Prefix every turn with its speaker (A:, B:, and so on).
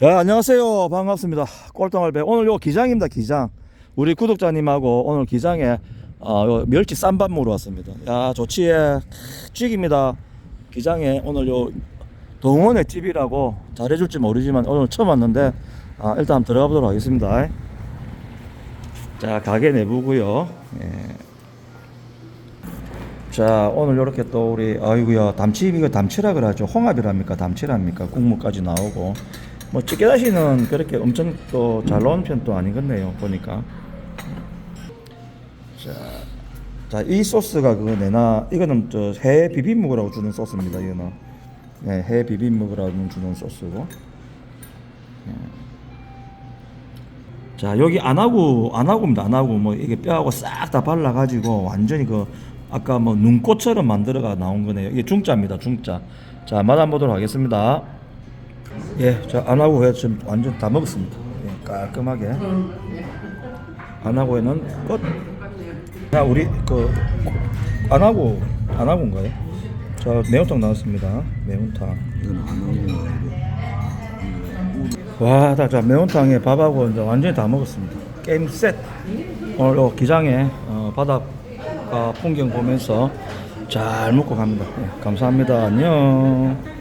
A: 야, 안녕하세요. 반갑습니다. 꼴등할배. 오늘 요 기장입니다, 기장. 우리 구독자님하고 오늘 기장에 어, 요 멸치 쌈밥 먹으러 왔습니다. 야, 좋지에 쥐깁니다. 기장에 오늘 요 동원의 집이라고 잘해줄지 모르지만 오늘 처음 왔는데 아, 일단 한번 들어가 보도록 하겠습니다. 자, 가게 내부고요. 예. 자, 오늘 이렇게 또 우리 아이고야 담치 이거 담치라 그러죠. 홍합이랍니까? 담치랍니까? 국물까지 나오고 뭐 찌개다시는 그렇게 엄청 또 잘 나온 편도 아니겠네요. 보니까. 자, 자, 이 소스가 그거 내나 이거는 저해 비빔 먹으라고 주는 소스입니다. 이거는 네, 해 비빔 먹으라고 주는 소스고. 예. 자 여기 안하고 안하고입니다 안하고 뭐 이게 뼈하고 싹 다 발라 가지고 완전히 그 아까 뭐 눈꽃처럼 만들어가 나온 거네요 이게 중짜입니다 중짜 자 맛 한번 보도록 하겠습니다 예자 안하고 회 지금 완전 다 먹었습니다 예, 깔끔하게 안하고에는 끝 자 우리 그 안하고 안하고인가요 자 매운탕 나왔습니다 매운탕
B: 이건 안 거야.
A: 와, 다, 자, 매운탕에 밥하고 이제 완전히 다 먹었습니다. 게임 셋. 오늘 요 기장에 어, 바닷가 풍경 보면서 잘 먹고 갑니다. 예, 감사합니다. 안녕.